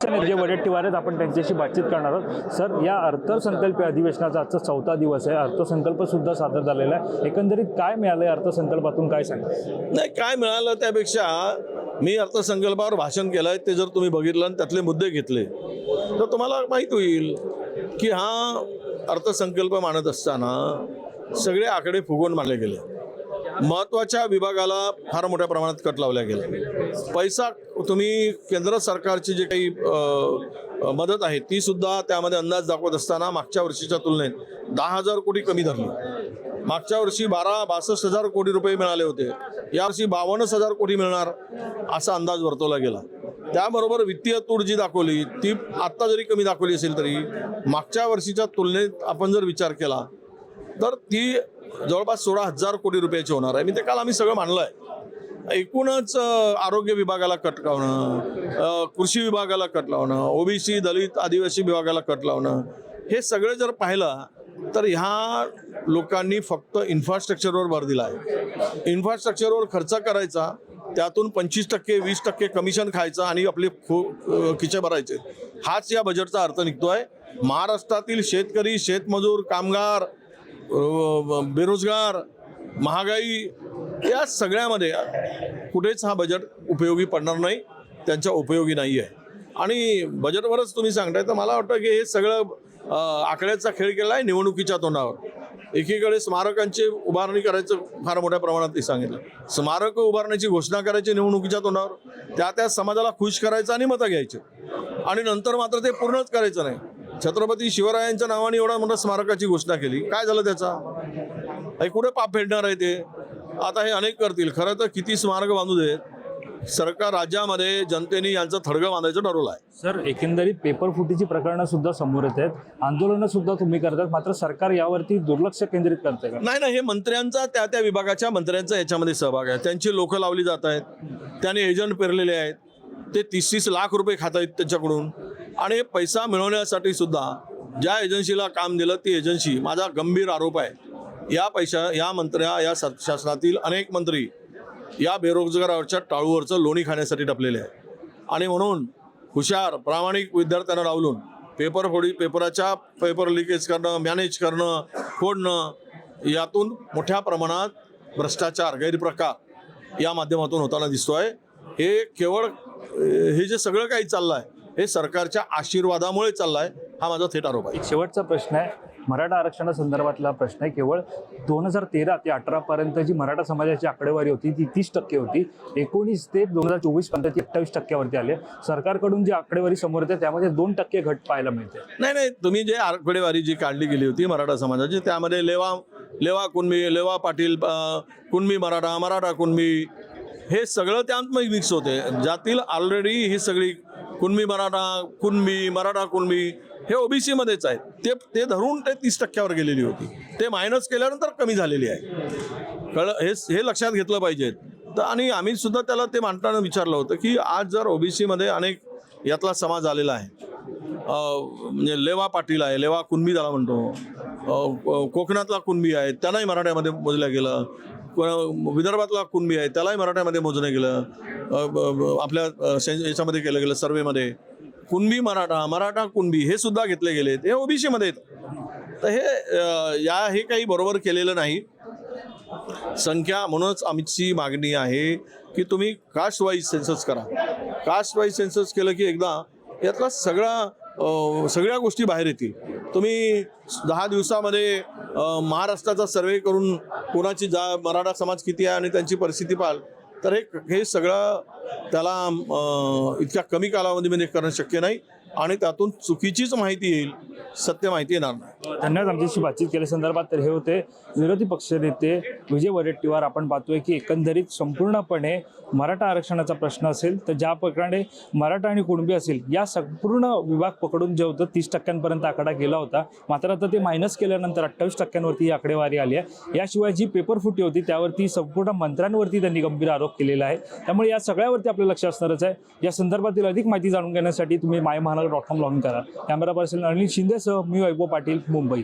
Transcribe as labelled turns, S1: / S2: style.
S1: जे म्हणजे वडेट्टीवार आहेत आपण त्यांच्याशी बातचीत करणार आहोत. सर या अर्थसंकल्पीय अधिवेशनाचा आजचा चौथा दिवस आहे. अर्थसंकल्प सुद्धा सादर झालेला आहे. एकंदरीत काय मिळालंय अर्थसंकल्पातून? काय सांगा
S2: नाही काय मिळालं त्यापेक्षा मी अर्थसंकल्पावर भाषण केलं आहे ते जर तुम्ही बघितलं आणि त्यातले मुद्दे घेतले तर तुम्हाला माहीत होईल की हा अर्थसंकल्प मानत असताना सगळे आकडे फुगवून मानले गेले. महत्त्वाच्या विभागाला फार मोठ्या प्रमाणात कट लावल्या गेल्या. पैसा तुम्ही केंद्र सरकारची जी काही मदत आहे ती सुद्धा त्यामध्ये अंदाज दाखवत असताना मागच्या वर्षीच्या तुलनेत दहा हजार कोटी कमी धरली. मागच्या वर्षी बारा बासष्ट हजार कोटी रुपये मिळाले होते. यावर्षी बावन्नच हजार कोटी मिळणार असा अंदाज वर्तवला गेला. त्याबरोबर वित्तीय तूट जी दाखवली ती आत्ता जरी कमी दाखवली असेल तरी मागच्या वर्षीच्या तुलनेत आपण जर विचार केला तर ती जवळपास सोळा हजार कोटी रुपयाची होणार आहे. मी ते काल आम्ही सगळं मांडलं आहे एकूणच आरोग्य विभागाला कट लावणं कृषी विभागाला कट लावणं ओबीसी दलित आदिवासी विभागाला कट लावणं हे सगळं जर पाहिलं तर ह्या लोकांनी फक्त इन्फ्रास्ट्रक्चरवर भर दिला आहे इन्फ्रास्ट्रक्चरवर खर्च करायचा त्यातून पंचवीस टक्के वीस टक्के कमिशन खायचं आणि आपले खो खिचे भरायचे. हाच या बजेटचा अर्थ निघतो आहे महाराष्ट्रातील शेतकरी शेतमजूर कामगार बेरोजगार महागाई या सगळ्यामध्ये कुठेच हा बजेट उपयोगी पडणार नाही त्यांच्या उपयोगी नाही आहे आणि बजेटवरच तुम्ही सांगताय तर मला वाटतं की हे सगळं आकड्याचा खेळ केला आहे निवडणुकीच्या तोंडावर. एकीकडे स्मारकांची उभारणी करायचं फार मोठ्या प्रमाणात ते सांगितलं. स्मारक उभारण्याची घोषणा करायची निवडणुकीच्या तोंडावर त्या त्या समाजाला खुश करायचं आणि मतं घ्यायचे. आणि नंतर मात्र ते पूर्णच करायचं नाही. छत्रपती शिवरायांच्या नावाने एवढा मोठा स्मारकाची घोषणा केली. काय झालं त्याचा? कुठे पाप फेडणार आहे ते? आता हे अनेक करतील. खरं तर किती स्मारक बांधू देत. सरकार राज्यामध्ये जनतेने यांचं थडगं बांधायचं ठरवलं आहे.
S1: सर एकंदरीत पेपर फुटीची प्रकरणं सुद्धा समोर येत आहेत. आंदोलनं सुद्धा तुम्ही करतात. मात्र सरकार यावरती दुर्लक्ष केंद्रित करते का?
S2: नाही नाही हे मंत्र्यांचा त्या त्या विभागाच्या मंत्र्यांचा याच्यामध्ये सहभाग आहे. त्यांची लोकं लावली जात आहेत. त्यांनी एजंट पेरलेले आहेत. ते तीस तीस लाख रुपये खात आहेत त्याच्याकडून. आणि पैसा मिळवण्यासाठी सुद्धा ज्या एजन्सीला काम दिलं ती एजन्सी माझा गंभीर आरोप आहे. या पैशा या मंत्र्या या शासनातील अनेक मंत्री या बेरोजगारावरच्या टाळूवरचं लोणी खाण्यासाठी टपलेले आहे आणि म्हणून हुशार प्रामाणिक विद्यार्थ्यांना लावलून पेपर फोडी पेपराच्या पेपर लिकेज करणं मॅनेज करणं फोडणं यातून मोठ्या प्रमाणात भ्रष्टाचार गैरप्रकार या माध्यमातून होताना दिसतो आहे हे केवळ हे जे सगळं काही चाललं आहे हे सरकारच्या आशीर्वादामुळे चाललं आहे हा माझा थेट आरोप आहे.
S1: शेवटचा प्रश्न आहे. मराठा आरक्षणासंदर्भातला प्रश्न आहे. केवळ दोन हजार तेरा ते अठरा पर्यंत जी मराठा समाजाची आकडेवारी होती ती तीस टक्के होती. एकोणीस ते दोन हजार चोवीसपर्यंत ती अठ्ठावीस टक्क्यावरती आली आहे. सरकारकडून जी आकडेवारी समोर येते त्यामध्ये दोन टक्के घट पाहायला मिळते.
S2: नाही नाही तुम्ही जे आकडेवारी जी काढली गेली होती मराठा समाजाची त्यामध्ये लेवा लेवा कुणबी लेवा पाटील कुणबी मराठा मराठा कुणबी हे सगळं त्यात मिक्स होते. ज्यातील ऑलरेडी ही सगळी कुणबी मराठा कुणबी मराठा कुणबी हे ओबीसीमध्येच आहेत. ते ते धरून ते तीस टक्क्यावर गेलेली होती. ते मायनस केल्यानंतर कमी झालेली आहे. कळ हे हे लक्षात घेतलं पाहिजे तर आणि आम्ही सुद्धा त्याला ते मांडताना विचारलं होतं की आज जर ओबीसीमध्ये अनेक यातला समाज आलेला आहे. म्हणजे लेवा पाटील आहे लेवा कुणबी त्याला म्हणतो. कोकणातला कुणबी आहे त्यांनाही मराठ्यामध्ये मोजलं गेलं. को- विदर्भातला कुणबी आहे त्यालाही मराठ्यामध्ये मोजलं गेलं. आपल्या याच्यामध्ये केलं गेलं सर्वेमध्ये. कुणबी मराठा मराठा कुणबी हे सुद्धा घेतले गेले. हे ओबीसीमध्ये आहेत. तर हे या हे काही बरोबर केलेलं नाही. संख्या म्हणूनच आमची मागणी आहे की तुम्ही कास्ट वाईज सेन्सस करा. कास्ट वाईज सेन्सस केलं की एकदा यातला सगळा सगळ्या गोष्टी बाहेर येतील. तुम्ही दहा दिवसामध्ये महाराष्ट्राचा सर्वे करून कोणाची जा मराठा समाज किती आहे आणि त्यांची परिस्थिती पाहाल. तर हे हे सगळं त्याला इतक्या कमी कालावधीमध्ये करणं शक्य नाही. आणि त्यातून चुकीचीच माहिती येईल सत्य माहिती येणार नाही.
S1: धन्यवाद आमच्याशी बातचीत केल्या संदर्भात तर हे होते विरोधी पक्षनेते विजय वडेट्टीवार. आपण पाहतोय की एकंदरीत संपूर्णपणे मराठा आरक्षणाचा प्रश्न असेल तर ज्या प्रकारे मराठा आणि कुणबी असेल या संपूर्ण विभाग पकडून जे होतं तीस टक्क्यांपर्यंत आकडा गेला होता. मात्र आता ते मायनस केल्यानंतर अठ्ठावीस टक्क्यांवरती ही आकडेवारी आली आहे. याशिवाय जी पेपर फुटी होती त्यावरती संपूर्ण मंत्र्यांवरती त्यांनी गंभीर आरोप केलेला आहे. त्यामुळे या सगळ्यावरती आपलं लक्ष असणारच आहे. या संदर्भातील अधिक माहिती जाणून घेण्यासाठी तुम्ही my Mahanagar dot com log in करा. कॅमेरा पर्सन अनिल शिंदेसह मी वैभव पाटील मुंबई.